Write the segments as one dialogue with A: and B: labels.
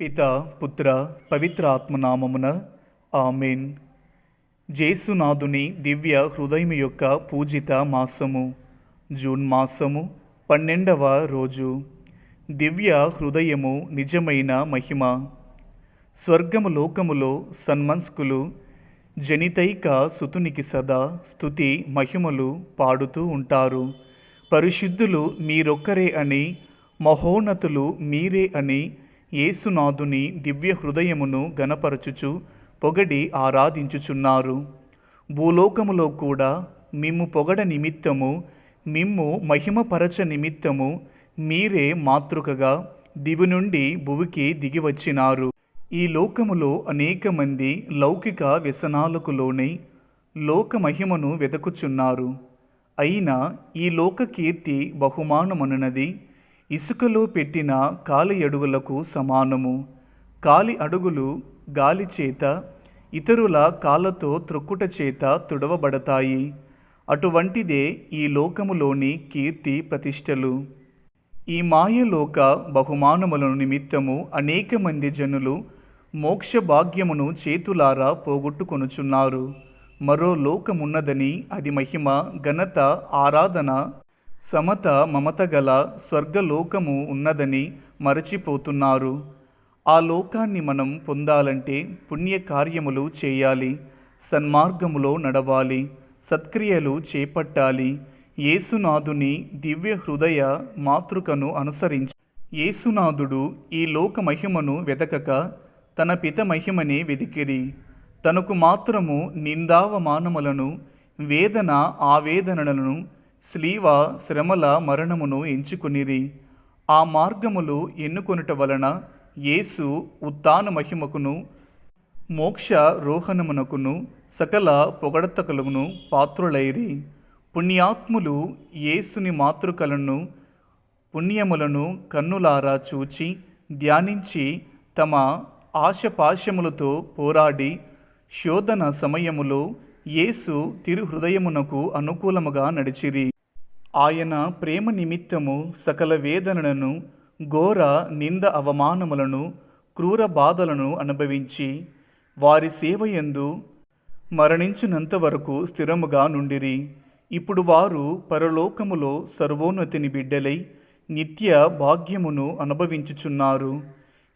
A: పిత పుత్ర పవిత్ర ఆత్మనామమున ఆమెన్. జేసునాథుని దివ్య హృదయం యొక్క పూజిత మాసము జూన్ మాసము పన్నెండవ రోజు. దివ్య హృదయము నిజమైన మహిమ. స్వర్గము లోకములో సన్మన్స్కులు జనితైక సుతునికి సదా స్థుతి మహిమలు పాడుతూ ఉంటారు. పరిశుద్ధులు మీరొక్కరే అని మహోన్నతులు మీరే అని యేసునాథుని దివ్య హృదయమును గనపరచుచు పొగడి ఆరాధించుచున్నారు. భూలోకములో కూడా మిమ్ము పొగడ నిమిత్తము మిమ్ము మహిమపరచ నిమిత్తము మీరే మాతృకగా దివి నుండి భువికి దిగివచ్చినారు ఈ లోకములో అనేక మంది లౌకిక వ్యసనాలకు లోనై లోక మహిమను వెదకుచున్నారు. అయినా ఈ లోక కీర్తి బహుమానమనున్నది ఇసుకలో పెట్టిన కాలి అడుగులకు సమానము. కాలి అడుగులు గాలి చేత ఇతరుల కాళ్ళతో త్రొక్కుట చేత తుడవబడతాయి. అటువంటిదే ఈ లోకములోని కీర్తి ప్రతిష్టలు. ఈ మాయలోక బహుమానముల నిమిత్తము అనేక మంది జనులు మోక్ష భాగ్యమును చేతులారా పోగొట్టుకొనుచున్నారు. మరో లోకమున్నదని అది మహిమ ఘనత ఆరాధన సమత మమత గల స్వర్గలోకము ఉన్నదని మరచిపోతున్నారు. ఆ లోకాన్ని మనం పొందాలంటే పుణ్యకార్యములు చేయాలి సన్మార్గములో నడవాలి సత్క్రియలు చేపట్టాలి. యేసునాథుని దివ్య హృదయ మాతృకను అనుసరించి యేసునాథుడు ఈ లోక మహిమను వెతకక తన పిత మహిమనే వెదికిరి. తనకు మాత్రము నిందావమానములను వేదన ఆవేదనలను స్లీవ శ్రమల మరణమును ఎంచుకునిరి. ఆ మార్గములు ఎన్నుకొనుట వలన యేసు ఉత్తాన మహిమకును మోక్ష రోహణమునకును సకల పొగడతకలను పాత్రులైరి. పుణ్యాత్ములు యేసుని మాతృకలను పుణ్యములను కన్నులారా చూచి ధ్యానించి తమ ఆశపాశములతో పోరాడి శోధన సమయములో యేసు తిరుహృదయమునకు అనుకూలముగా నడిచిరి. ఆయన ప్రేమ నిమిత్తము సకల వేదనలను ఘోర నింద అవమానములను క్రూర బాధలను అనుభవించి వారి సేవయందు మరణించినంత వరకు స్థిరముగా నుండిరి. ఇప్పుడు వారు పరలోకములో సర్వోన్నతిని బిడ్డలై నిత్య భాగ్యమును అనుభవించుచున్నారు.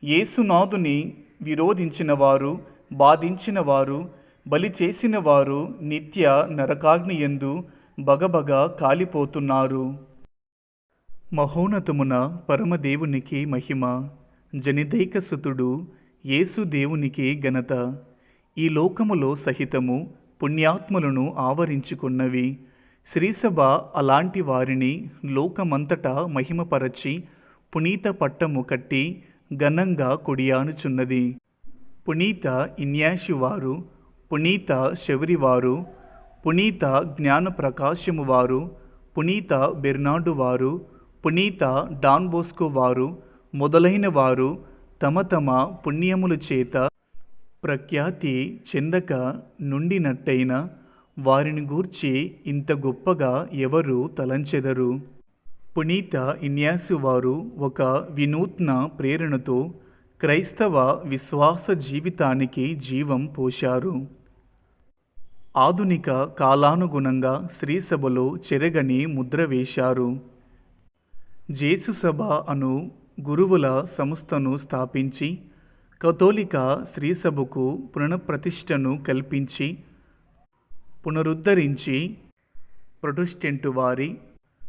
A: యేసునాథుని విరోధించిన వారు బాధించిన వారు బలి చేసిన వారు నిత్య నరకాగ్నియందు బగబగా కాలిపోతున్నారు. మహోన్నతమున పరమదేవునికి మహిమ జనిదైకసుతుడు యేసుదేవునికి దేవునికి ఘనత. ఈ లోకములో సహితము పుణ్యాత్ములను ఆవరించుకున్నవి. శ్రీసభ అలాంటి వారిని లోకమంతటా మహిమపరచి పునీత పట్టము కట్టి ఘనంగా కొడియానుచున్నది. పునీత ఇన్యాషివారు పునీత శౌరివారు పునీత జ్ఞానప్రకాశము వారు పునీత బెర్నాడు వారు పునీత డాన్ బోస్కో వారు మొదలైన వారు తమ తమ పుణ్యముల చేత ప్రఖ్యాతి చెందక నుండినట్టయిన వారిని గూర్చి ఇంత గొప్పగా ఎవరు తలంచెదరు? పునీత ఇన్యాసు వారు ఒక వినూత్న ప్రేరణతో క్రైస్తవ విశ్వాస జీవితానికి జీవం పోశారు. ఆధునిక కాలానుగుణంగా శ్రీసభలో చెరగని ముద్ర వేశారు. జేసుసభ అను గురువుల సంస్థను స్థాపించి కథోలిక శ్రీసభకు పునఃప్రతిష్టను కల్పించి పునరుద్ధరించి ప్రొటెస్టెంటు వారి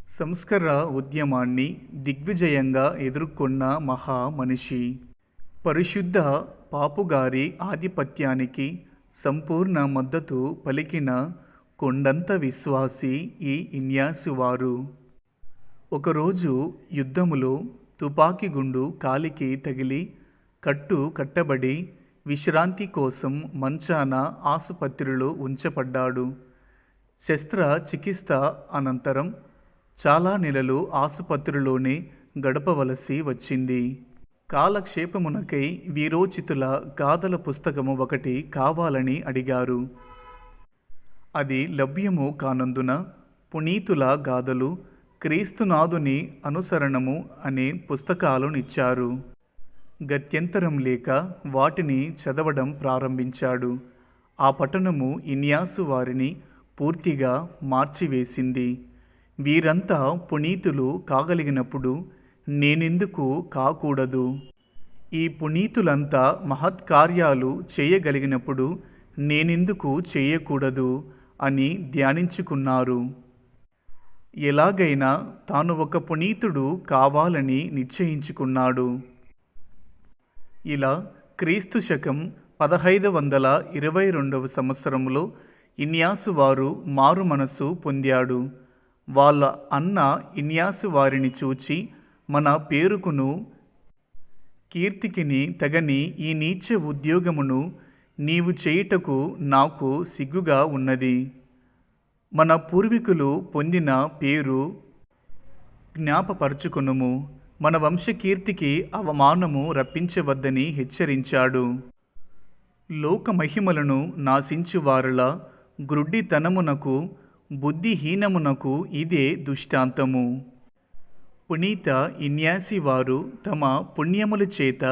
A: సంస్కర ఉద్యమాన్ని దిగ్విజయంగా ఎదుర్కొన్న మహా మనిషి పరిశుద్ధ పాపుగారి ఆధిపత్యానికి సంపూర్ణ మద్దతు పలికిన కొండంత విశ్వాసి ఈ ఇన్యాసు వారు ఒకరోజు యుద్ధములో తుపాకీ గుండు కాలికి తగిలి కట్టు కట్టబడి విశ్రాంతి కోసం మంచాన ఆసుపత్రిలో ఉంచబడ్డాడు. శస్త్ర చికిత్స అనంతరం చాలా నెలలు ఆసుపత్రిలోనే గడపవలసి వచ్చింది. కాలక్షేపమునకై వీరోచితుల గాథల పుస్తకము ఒకటి కావాలని అడిగారు. అది లభ్యము కానందున పునీతుల గాథలు క్రీస్తునాథుని అనుసరణము అనే పుస్తకాలనిచ్చారు. గత్యంతరం లేక వాటిని చదవడం ప్రారంభించాడు. ఆ పట్టణము ఇన్యాసు వారిని పూర్తిగా మార్చివేసింది. వీరంతా పునీతులు కాగలిగినప్పుడు నేనెందుకు కాకూడదు? ఈ పునీతులంతా మహత్కార్యాలు చేయగలిగినప్పుడు నేనెందుకు చేయకూడదు? అని ధ్యానించుకున్నారు. ఎలాగైనా తాను ఒక పునీతుడు కావాలని నిశ్చయించుకున్నాడు. ఇలా క్రీస్తు శకం పదహైదు వందల ఇరవై రెండవ సంవత్సరంలో ఇన్యాసు వారు మారు మనసు పొందాడు. వాళ్ళ అన్న ఇన్యాసు వారిని చూచి మన పేరుకును కీర్తికిని తగని ఈ నీచ ఉద్యోగమును నీవు చేయుటకు నాకు సిగ్గుగా ఉన్నది. మన పూర్వీకులు పొందిన పేరు జ్ఞాపపరచుకునుము. మన వంశకీర్తికి అవమానము రప్పించవద్దని హెచ్చరించాడు. లోక మహిమలను నాశించువారుల గ్రుడ్డితనమునకు బుద్ధిహీనమునకు ఇదే దుష్టాంతము. పునీత ఇన్యాసి వారు తమ పుణ్యముల చేత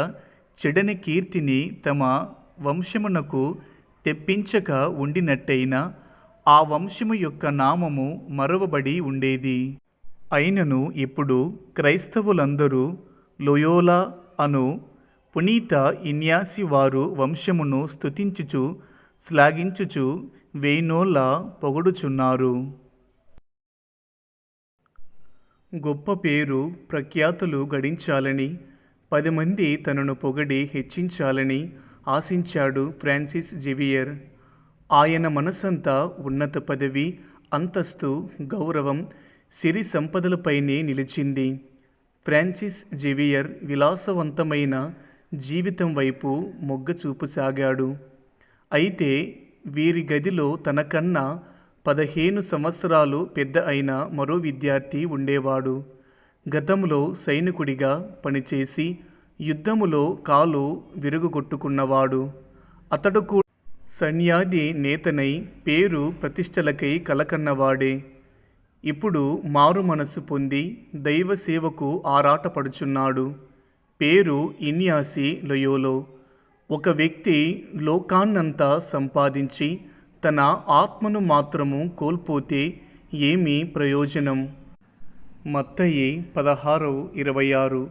A: చెడని కీర్తిని తమ వంశమునకు తెప్పించక ఉండినట్టయినా ఆ వంశము యొక్క నామము మరవబడి ఉండేది. అయినను ఇప్పుడు క్రైస్తవులందరూ లోయోలా అను పునీత ఇన్యాసి వారు వంశమును స్తుతించుచు శ్లాఘించుచు వేణోలా పొగడుచున్నారు. గొప్ప పేరు ప్రఖ్యాతులు గడించాలని పది మంది తనను పొగడి హెచ్చించాలని ఆశించాడు ఫ్రాన్సిస్ జెవియర్. ఆయన మనసంతా ఉన్నత పదవి అంతస్తు గౌరవం సిరి సంపదలపైనే నిలిచింది. ఫ్రాన్సిస్ జెవియర్ విలాసవంతమైన జీవితం వైపు మొగ్గ చూపుసాగాడు. అయితే వీరి గదిలో తనకన్నా పదిహేను సంవత్సరాలు పెద్ద అయిన మరో విద్యార్థి ఉండేవాడు. గతంలో సైనికుడిగా పనిచేసి యుద్ధములో కాలు విరుగుగొట్టుకున్నవాడు. అతడు కూడా సన్యాది నేతనై పేరు ప్రతిష్టలకై కలకన్నవాడే. ఇప్పుడు మారు మనసు పొంది దైవ సేవకు ఆరాటపడుచున్నాడు. పేరు ఇన్యాసి లొయోలో. ఒక వ్యక్తి లోకాన్నంతా సంపాదించి తన ఆత్మను మాత్రము కోల్పోతే ఏమి ప్రయోజనం? మత్తయి పదహారు ఇరవై ఆరు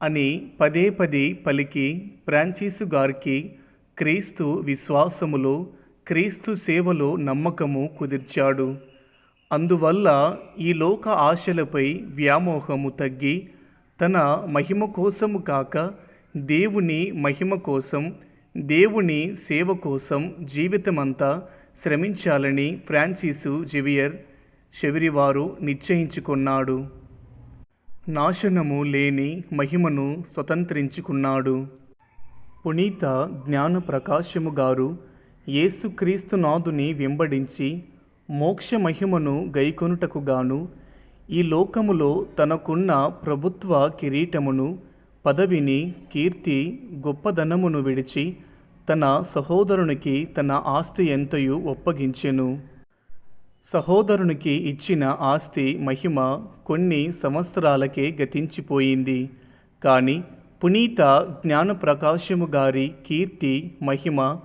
A: అని పదే పదే పలికి ఫ్రాంచీసు గారికి క్రీస్తు విశ్వాసములో క్రీస్తు సేవలో నమ్మకము కుదిర్చాడు. అందువల్ల ఈ లోక ఆశలపై వ్యామోహము తగ్గి తన మహిమ కోసము కాక దేవుని మహిమ కోసం దేవుని సేవ కోసం జీవితమంతా శ్రమించాలని ఫ్రాన్సిసు జెవియర్ చెవిరివారు నిశ్చయించుకున్నాడు. నాశనము లేని మహిమను స్వతంత్రించుకున్నాడు. పునీత జ్ఞాన ప్రకాశము గారు యేసుక్రీస్తునాథుని వెంబడించి మోక్ష మహిమను గైకొనుటకు గాను ఈ లోకములో తనకున్న ప్రభుత్వ కిరీటమును పదవిని కీర్తి గొప్పదనమును విడిచి తన సహోదరునికి తన ఆస్తి ఎంతయు ఒప్పగించెను. సహోదరునికి ఇచ్చిన ఆస్తి మహిమ కొన్ని సంవత్సరాలకే గతించిపోయింది. కానీ పునీత జ్ఞానప్రకాశము గారి కీర్తి మహిమ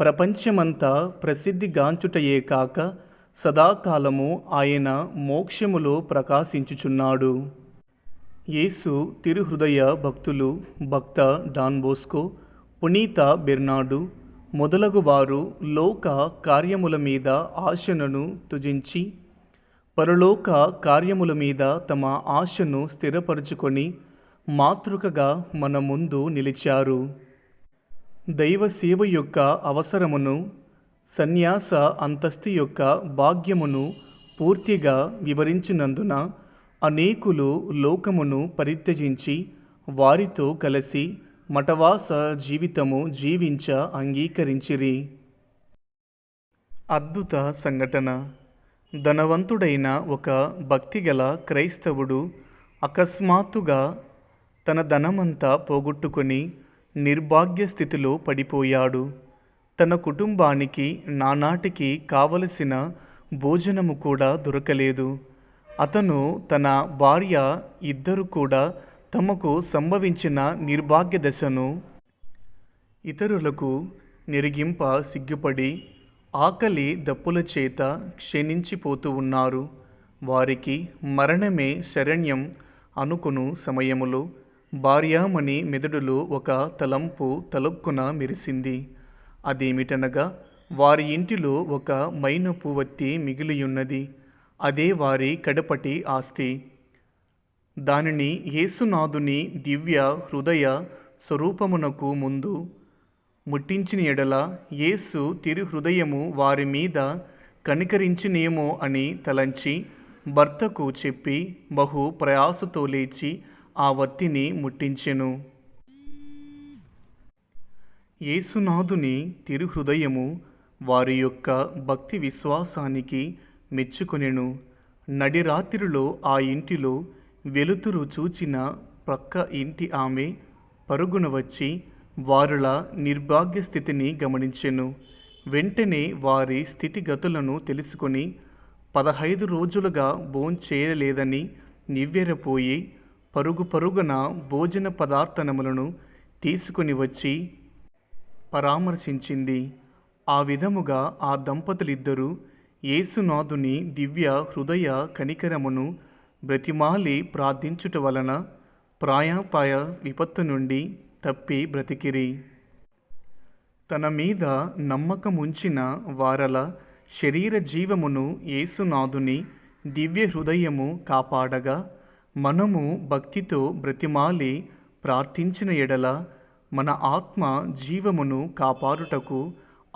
A: ప్రపంచమంతా ప్రసిద్ధిగాంచుటయే కాక సదాకాలము ఆయన మోక్షములో ప్రకాశించుచున్నాడు. యేసు తిరుహృదయ భక్తులు భక్త డాన్ బోస్కో పునీత బెర్నాడు మొదలగు వారు లోక కార్యముల మీద ఆశను తుజించి పరలోక కార్యముల మీద తమ ఆశను స్థిరపరుచుకొని మాతృకగా మన ముందు నిలిచారు. దైవ సేవ యొక్క అవసరమును సన్యాస అంతస్తు యొక్క భాగ్యమును పూర్తిగా వివరించినందున అనేకులు లోకమును పరిత్యజించి వారితో కలిసి మఠవాస జీవితము జీవించ అంగీకరించిరి. అద్భుత సంఘటన. ధనవంతుడైన ఒక భక్తిగల క్రైస్తవుడు అకస్మాత్తుగా తన ధనమంతా పోగొట్టుకొని నిర్భాగ్య స్థితిలో పడిపోయాడు. తన కుటుంబానికి నానాటికి కావలసిన భోజనము కూడా దొరకలేదు. అతను తన భార్య ఇద్దరు కూడా తమకు సంభవించిన నిర్భాగ్య దశను ఇతరులకు నెరిగింప సిగ్గుపడి ఆకలి దప్పుల చేత క్షీణించిపోతూ ఉన్నారు. వారికి మరణమే శరణ్యం అనుకును సమయములో భార్యామణి మెదడులో ఒక తలంపు తలుక్కున మెరిసింది. అదేమిటనగా వారి ఇంటిలో ఒక మైనపు వత్తి మిగిలియున్నది. అదే వారి కడపటి ఆస్తి. దానిని యేసునాథుని దివ్య హృదయ స్వరూపమునకు ముందు ముట్టించిన ఎడల యేసు తిరు హృదయము వారి మీద కనికరించినేమో అని తలంచి భర్తకు చెప్పి బహు ప్రయాసతో లేచి ఆ వత్తిని ముట్టించెను. యేసునాథుని తిరు హృదయము వారి యొక్క భక్తి విశ్వాసానికి మెచ్చుకొనెను. నడిరాత్రిలో ఆ ఇంటిలో వెలుతురు చూచిన ప్రక్క ఇంటి ఆమె పరుగున వచ్చి వారుల నిర్భాగ్య స్థితిని గమనించెను. వెంటనే వారి స్థితిగతులను తెలుసుకొని పదహైదు రోజులుగా భోంచేయలేదని నివ్వెరపోయి పరుగు పరుగున భోజన పదార్థనములను తీసుకుని వచ్చి పరామర్శించింది. ఆ విధముగా ఆ దంపతులిద్దరూ యేసునాథుని దివ్య హృదయ కనికరమును బ్రతిమాలి ప్రార్థించుట వలన ప్రాయాపాయ విపత్తు నుండి తప్పి బ్రతికిరి. తన మీద నమ్మకముంచిన వారల శరీర జీవమును యేసునాథుని దివ్య హృదయము కాపాడగా మనము భక్తితో బ్రతిమాలి ప్రార్థించిన ఎడల మన ఆత్మ జీవమును కాపాడుటకు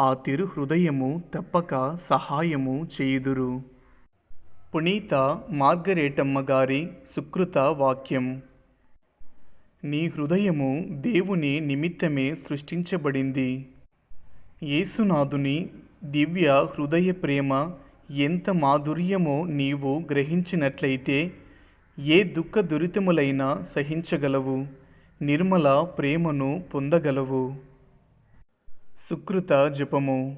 A: ఆ తిరు హృదయము తప్పక సహాయము చేయుదురు. పునీత మార్గరేటమ్మ గారి సుకృత వాక్యం. నీ హృదయము దేవుని నిమిత్తమే సృష్టించబడింది. యేసునాథుని దివ్య హృదయ ప్రేమ ఎంత మాధుర్యమో నీవు గ్రహించినట్లయితే ఏ దుఃఖ దురితములైనా సహించగలవు. నిర్మల ప్రేమను పొందగలవు. సుకృత జపము.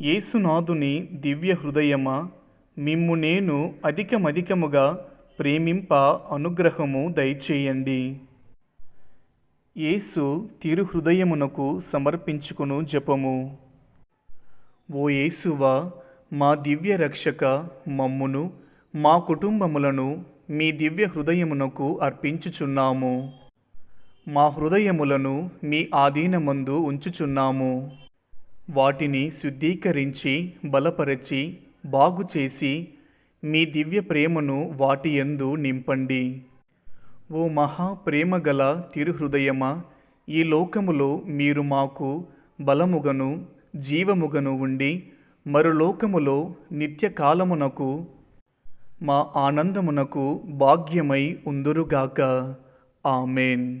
A: యేసునాథుని దివ్య హృదయమా మిమ్ము నేను అధికమధికముగా ప్రేమింప అనుగ్రహము దయచేయండి. యేసు తిరు హృదయమునకు సమర్పించుకును జపము. ఓ యేసువా మా దివ్య రక్షక మమ్మును మా కుటుంబములను మీ దివ్య హృదయమునకు అర్పించుచున్నాము. మా హృదయములను మీ ఆధీనమందు ఉంచుచున్నాము. వాటిని శుద్ధీకరించి బలపరచి బాగు చేసి మీ దివ్య ప్రేమను వాటి యందు నింపండి. ఓ మహా ప్రేమగల తిరుహృదయమా ఈ లోకములో మీరు మాకు బలముగను జీవముగను ఉండి మరులోకములో నిత్యకాలమునకు మా ఆనందమునకు భాగ్యమై ఉందురుగాక. ఆమెన్.